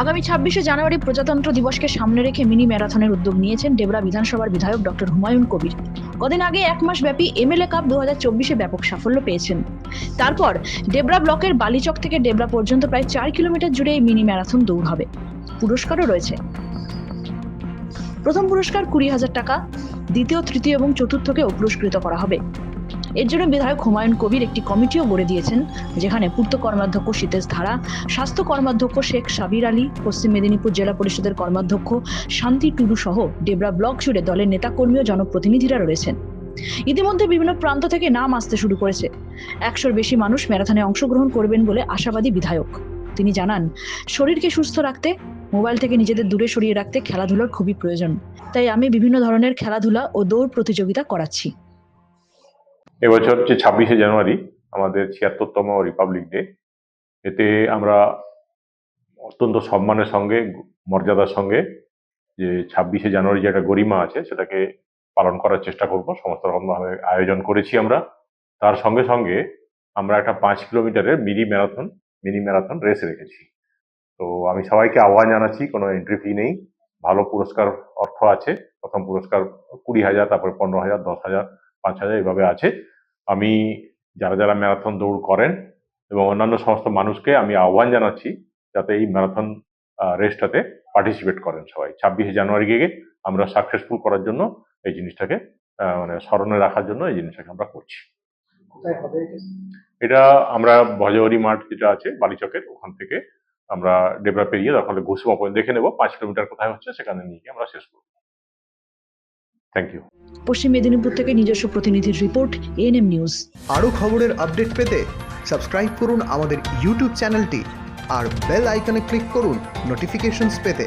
আগামী ছাব্বিশে জানুয়ারি প্রজাতন্ত্র দিবসকে সামনে রেখে মিনি ম্যারাথনের উদ্যোগ নিয়েছেন ডেবরা বিধানসভার বিধায়ক ডক্টর হুমায়ুন কবির। কদিন আগে এক মাস ব্যাপী এমএলএ কাপ দু হাজার চব্বিশে ব্যাপক সাফল্য পেয়েছেন। তারপর ডেবরা ব্লকের বালিচক থেকে ডেবরা পর্যন্ত প্রায় চার কিলোমিটার জুড়ে এই মিনি ম্যারাথন দৌড় হবে। পুরস্কারও রয়েছে। প্রথম পুরস্কার কুড়ি হাজার টাকা, দ্বিতীয়, তৃতীয় এবং চতুর্থকেও পুরস্কৃত করা হবে। এর জন্য বিধায়ক হুমায়ুন কবির একটি কমিটিও গড়ে দিয়েছেন, যেখানে পূর্ত কর্মাধ্যক্ষ সীতেশ ধারা, স্বাস্থ্য কর্মাধ্যক্ষ শেখ সাবির আলী, পশ্চিম মেদিনীপুর জেলা পরিষদের কর্মাধ্যক্ষ শান্তি টুডু সহ ডেবরা ব্লক জুড়ে দলের নেতাকর্মী ও জনপ্রতিনিধিরা রয়েছেন। ইতিমধ্যে বিভিন্ন প্রান্ত থেকে নাম আসতে শুরু করেছে। একশোর বেশি মানুষ ম্যারাথনে অংশগ্রহণ করবেন বলে আশাবাদী বিধায়ক। তিনি জানান, শরীরকে সুস্থ রাখতে, মোবাইল থেকে নিজেদের দূরে সরিয়ে রাখতে খেলাধুলার খুবই প্রয়োজন। তাই আমি বিভিন্ন ধরনের খেলাধুলা ও দৌড় প্রতিযোগিতা করাচ্ছি। এবছর হচ্ছে ছাব্বিশে জানুয়ারি, আমাদের ছিয়াত্তরতম রিপাবলিক ডে এতে আমরা অত্যন্ত সম্মানের সঙ্গে, মর্যাদার সঙ্গে যে ছাব্বিশে জানুয়ারি যে একটা গরিমা আছে, সেটাকে পালন করার চেষ্টা করব। সমস্ত রকমভাবে আয়োজন করেছি আমরা। তার সঙ্গে সঙ্গে আমরা একটা পাঁচ কিলোমিটারের mini marathon mini marathon race রেখেছি। তো আমি সবাইকে আহ্বান জানাচ্ছি, কোনো এন্ট্রি ফি নেই। ভালো পুরস্কার অর্থ আছে। প্রথম পুরস্কার কুড়ি হাজার, তারপরে পনেরো হাজার, দশ হাজার পাঁচ হাজার এভাবে আছে। আমি যারা যারা ম্যারাথন দৌড় করেন এবং অন্যান্য সমস্ত মানুষকে আমি আহ্বান জানাচ্ছি যাতে এই ম্যারাথন রেসটাতে পার্টিসিপেট করেন সবাই। ছাব্বিশে জানুয়ারি গিয়ে আমরা সাকসেসফুল করার জন্য এই জিনিসটাকে মানে স্মরণে রাখার জন্য এই জিনিসটাকে আমরা করছি। এটা? আমরা ভজহরি মাঠ যেটা আছে বালিচকের ওখান থেকে আমরা ডেবরা পেরিয়ে তারপরে ঘুষমা পর্যন্ত দেখে নেব। পাঁচ কিলোমিটার কোথায় হচ্ছে সেখানে নিয়ে গিয়ে আমরা শেষ করব। থ্যাংক ইউ পশ্চিম মেদিনীপুর থেকে নিজস্ব প্রতিনিধির রিপোর্ট এএনএম নিউজ আরও খবরের আপডেট পেতে সাবস্ক্রাইব করুন আমাদের ইউটিউব চ্যানেলটি আর বেল আইকনে ক্লিক করুন নোটিফিকেশনস পেতে।